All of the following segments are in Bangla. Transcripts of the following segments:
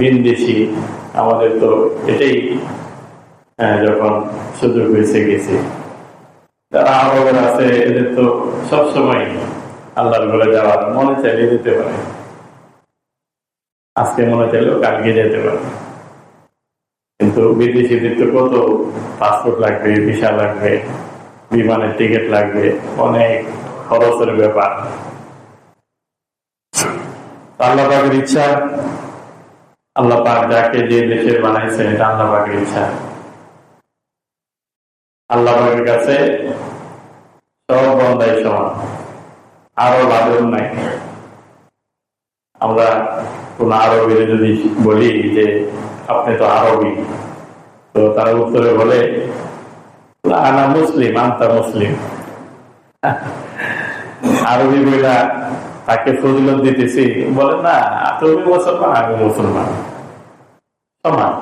বিন্দেশি, আমাদের তো এটাই যখন সুযোগ হয়েছে গেছে। যারা আরবের আছে, এদের তো সবসময় আল্লাহর ঘরে যাওয়ার মনে চাইলে যেতে পারে। আজকে মনে চাইলেও কালকে যেতে পারে। কিন্তু বিদেশিদের তো কত পাসপোর্ট লাগবে, ভিসা লাগবে, বিমানের টিকিট লাগবে, অনেক খরচের ব্যাপার। আল্লাহ ইচ্ছা আল্লাহ পাক যাকে যে দেশে বানাইছেন এটা আল্লাহ পাকের ইচ্ছা। আল্লাহ পাকের কাছে সব বন্দাই সমান, আরও বাদন নাই। আমরা কোন আরবির যদি বলি যে, আপনি তো আরবি, তো তার উত্তরে বলে, আনা মুসলিম, আন্তা মুসলিম। আরবি বইলা তাকে ফজিলত দিতেছি। বলে না তুমি মুসলমান আমি মুসলমান। সমান।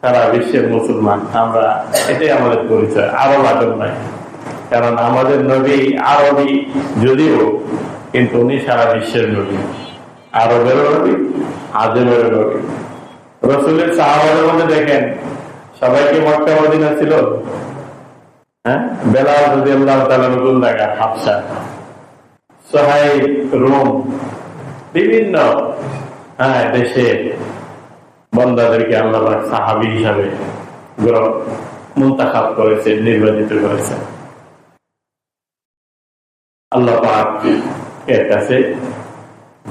সারা বিশ্বের মুসলমান। আমরা এটাই আমাদের পরিচয়। আরও আদর নাই। কারণ আমাদের নবী আরবি যদিও, কিন্তু উনি সারা বিশ্বের নবী। আরবেরও নবী, আজমেরও নবী। রসুলের সাহাবাদের মধ্যে দেখেন সবাইকে মক্কা মদিনা ছিল? হ্যাঁ? বেলা যদি আল্লাহ তালা নতুন দেখা হাফসা। রোম। বিভিন্ন হ্যাঁ দেশে বন্দাদেরকে আল্লাহ সাহাবি হিসাবে করেছে, নির্বাচিত করেছে। আল্লাহ এর কাছে,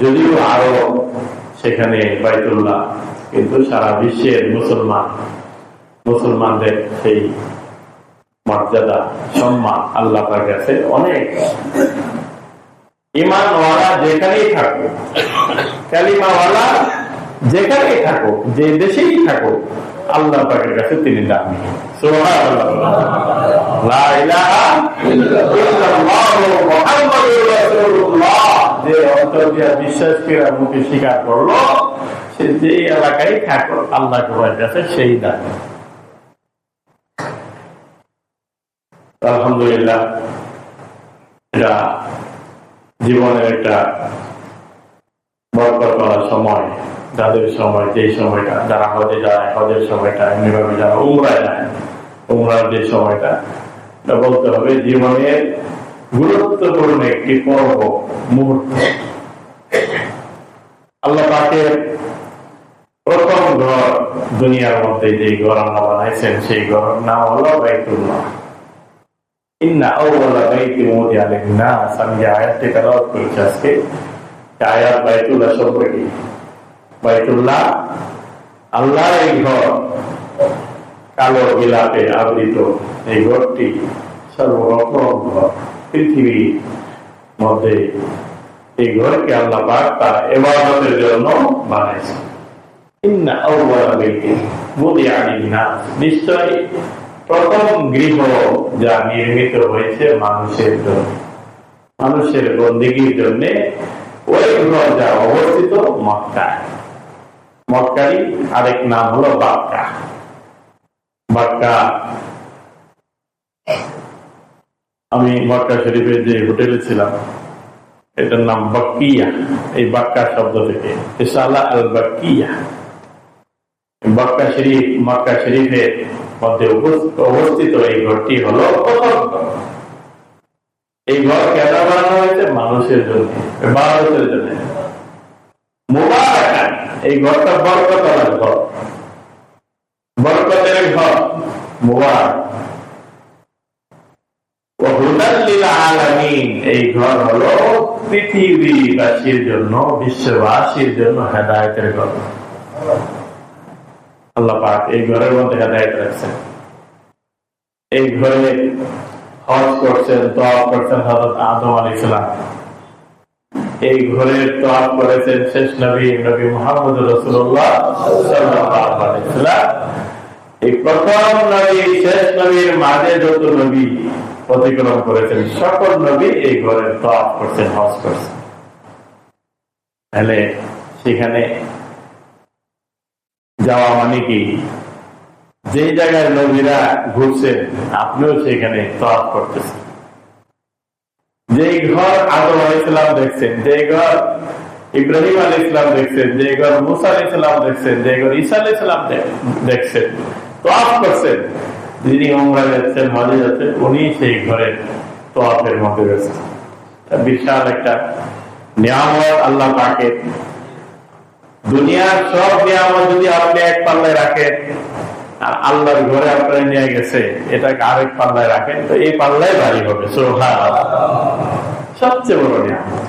যদিও আরও সেখানে বাইতুল্লাহ, কিন্তু সারা বিশ্বের মুসলমান, মুসলমানদের সেই মর্যাদা, সম্মান আল্লাহ কাছে অনেক। ইমানওয়ালা যেখানেই কালিমাওয়ালা যেখানেই যে দেশেই আল্লাহ পাকের কাছে তিনি বিশ্বাস মুখে স্বীকার করল, সে যে এলাকায় থাকো আল্লাহ কাছে সেই দামি আলহামদুলিল্লাহ। জীবনের একটা বরকত করার সময় যাদের সময় যে সময়টা, যারা হজে যায়, হজের সময়টা, এমনিভাবে যারা উমরায় যায়, উমরার যে সময়টা বলতে হবে জীবনের গুরুত্বপূর্ণ একটি পর্ব, মুহূর্ত। আল্লাহ পাকের প্রথম ঘর দুনিয়ার মধ্যে যে ঘর আল্লাহ বানাইছেন, সেই ঘর নাম হলো বাইতুল্লাহ। ইন্না আউওয়ালা বাইতি মুদিয়া লিন-নাস আমি যে আয়াতটি তেলাওয়াত করেছি আজকে আয়াত বাইতুল্লাহ সম্পর্কে। বাইতুল্লাহ আল্লাহর এই ঘর, কালো বিলাপে আবৃত এই ঘরটি সর্বরকম ঘর। পৃথিবীর মধ্যে এই ঘরকে আল্লাহ পাক তার জন্য বানাইছে। ইন্না আউওয়ালা বাইতি মুদিয়া লিন-নাস নিশ্চয়ই প্রথম গৃহ যা নির্মিত হয়েছে মানুষের জন্য। মানুষের বন্দিগির জন্য ওই যা অবস্থিত আরেক নাম হলো বাক্কা। বাক্কা। আমি মক্কা শরীফের যে হোটেলে ছিলাম, এটার নাম বাক্কিয়া। এই বাক্কা শব্দ থেকে। ইসালা আল বাক্কিয়া বাক্কা শরীফ, মক্কা শরীফের মধ্যে অবস্থিত এই ঘরটি হলো এই ঘর কেন বানানো হয়েছে? মানুষের জন্য ভারতের জন্য। এই ঘরটা বরকতলার ঘর। বরকতের ঘর, মোবারক। এই ঘর হলো পৃথিবীবাসীর জন্য, বিশ্ববাসীর জন্য হেদায়তের ঘর। আল্লাহ পাক এই ঘরের মধ্যে হেদায়ত রাখছেন। এই ঘরে হজ করছেন তফ করছেন হজরত আদম আলী ইসলাম এই ঘরের তফ করেছেন শেষ নবী নবী মোহাম্মদ রসুল্লাহ এই প্রথম নবী, শেষ নবীর মাঝে যত নবী অতিক্রম করেছেন, সকল নবী এই ঘরের তফ করছেন, হজ করছেন। তাহলে সেখানে যাওয়া মানে কি? যে জায়গায় নবীরা ঘুরছেন, আপনিও সেখানে তফ করতেছেন। যে ঘর আদম আল ইসলাম দেখছেন যে ঘর ইব্রাহিম আল ইসলাম দেখছেন যে ঘর মুসা আল ইসলাম দেখছেন যে ঘর ঈসা আল ইসলাম দেখছেন তফ করছেন। যিনি ওমরা যাচ্ছেন মজে যাচ্ছেন, উনি সেই ঘরের তফের মধ্যে রয়েছেন বিশাল একটা নিয়ামত আল্লাহ পাকে দুনিয়ার সব নিয়ামত যদি আপনি এক পাল্লায় রাখেন, আর আল্লাহর ঘরে আপনারা নিয়ে গেছে, এটাকে আরেক পাল্লায় রাখেন, তো এই পাল্লায় বাড়ি হবে সবচেয়ে বড় নিয়ামত।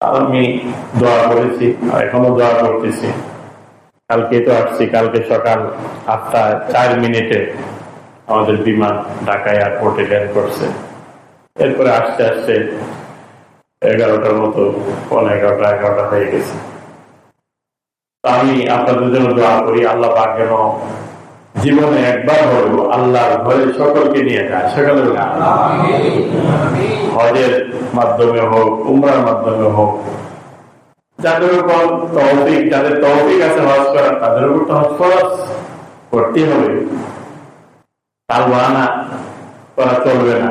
আমি দোয়া করেছি এখনও দোয়া করতেছি। কালকে তো আসছি, কালকে সকাল আটটা চার মিনিটে আমাদের বিমান ঢাকা এয়ারপোর্টে ল্যান্ড করছে। এরপরে আসতে আসতে এগারোটার মতো পনেরো এগারোটা এগারোটা হয়ে গেছে। আমি আপনাদের জন্য দোয়া করি, আল্লাহ পাক যেন জীবনে একবার হলো আল্লাহর ঘরে সকলকে নিয়ে যায়। সকালে হজের মাধ্যমে হোক, উমরার মাধ্যমে হোক, যাদের উপর তহবিক যাদের তহবিক আছে হজ করার, তাদের উপর তো হজ খরচ করতে হবে। তার বাহানা করা চলবে না।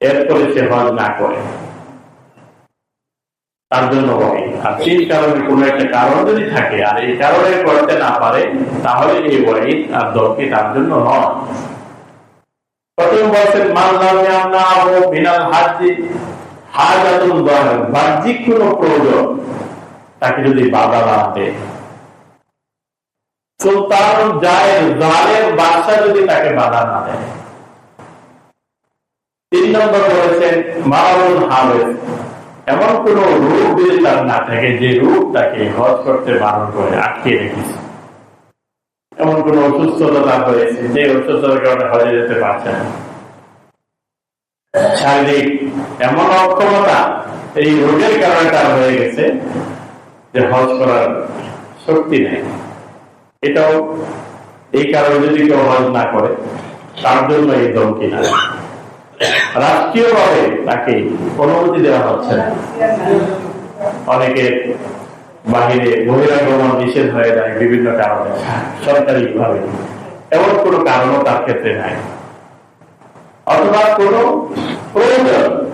এরপরে সে হজ না করে। তার জন্য ওয়াই আর তিন কারণে কোন একটা কারণ যদি থাকে, আর এই কারণে করতে না পারে, তাহলে এই ওয়াই আর দলকে তার জন্য নয়। প্রথম বলছেন মানলাম বিনাল হাজি বাহ্যিক কোন প্রয়োজন তাকে যদি বাধা না দেয়। সুলতান জায়ের জালের বাদশা যদি তাকে বাধা না দেয়। তিন নম্বর বলেছেন মারাউল হাওয়েজ এমন কোন রূপ যদি তার না থাকে, যে রূপ তাকে হজ করতে বারণ করে, আটকে রেখেছে। এমন কোন অসুস্থতা তার হয়েছে, যে অসুস্থতার কারণে হজে যেতে পারছে না। শারীরিক এমন অক্ষমতা এই রোগের কারণে তার হয়ে গেছে, যে হজ করার শক্তি নেই। এটাও এই কারণে যদি কেউ হজ না করে, তার জন্য এই ধমকি না রাষ্ট্রীয় ভাবে তাকে অনুমতি দেওয়া হচ্ছে না। অনেকে বাহিরে বহিরাগমন নিষেধ হয়ে যায় বিভিন্ন কারণে সরকারি ভাবে এমন কোন কারণও তার ক্ষেত্রে নাই। অথবা কোন প্রয়োজন।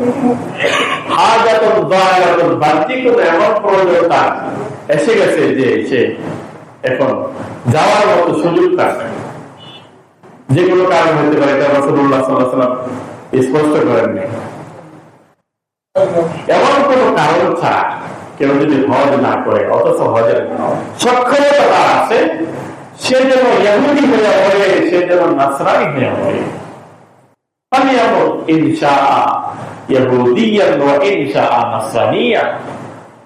এখন যাওয়ার মতো সুযোগ যে কোনো কারণ হতে পারে স্পষ্ট করেননি এমন কোন কারণ ছাড়া কেউ যদি হজ না করে, অথচ হজের সক্ষমতা আছে, সে যেন ইয়াহুদি হয়ে পড়ে সে যেন নাসরাই হয়ে পড়ে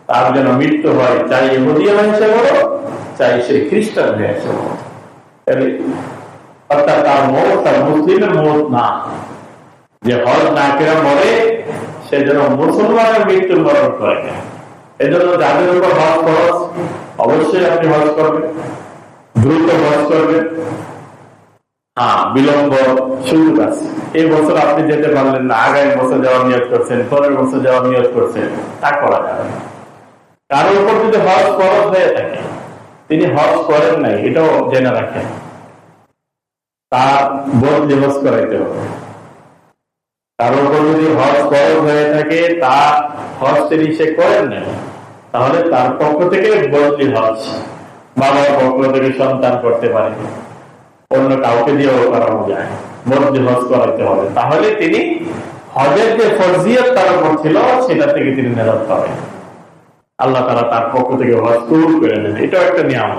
তার যেন মৃত্যু হয়, চাই বড় চাই সে খ্রিস্টান বড় অর্থাৎ তার মত তার মুসলিমের মত না। যে হজ না কেরা মরে সে মুসলমানের মৃত্যুর বরণ করে এজন্য যাদের উপর হজ খরচ অবশ্যই আপনি হজ করবেন, দ্রুত হজ করবেন। বিলম্ব আছে। এই বছর আপনি যেতে পারলেন না, আগামী বছর যাওয়ার নিয়োগ করছেন, পরের বছর যাওয়ার নিয়োগ করছেন, তা করা যাবে কারোর উপর যদি হজ ফরজ হয়ে থাকে, তিনি হজ করেন নাই, এটাও জেনে রাখেন। তার বদলি হজ করাইতে হবে। তার উপর যদি হজ ফরজ হয়ে থাকে, তার হজ তিনি সে করেন নাই তাহলে তার পক্ষ থেকে বদলি হজ। বাবার পক্ষ থেকে সন্তান করতে পারে। অন্য কাউকে দিয়েও করানো যায়। বদলি হজ করাইতে হবে। তাহলে তিনি হজের যে ফরজিয়ত তার উপর ছিল, সেটা থেকে তিনি নেরত পাবেন। আল্লাহ তারা তার পক্ষ থেকে হজ কবুল করে নেন এটাও একটা নিয়ম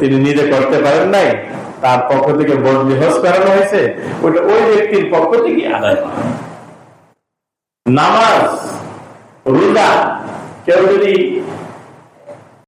তিনি নিজে করতে পারেন নাই তার পক্ষ থেকে বদলি হজ করানো হয়েছে ওটা ওই ব্যক্তির পক্ষ থেকে আদায় নামাজ, রোজা, কেউ যদি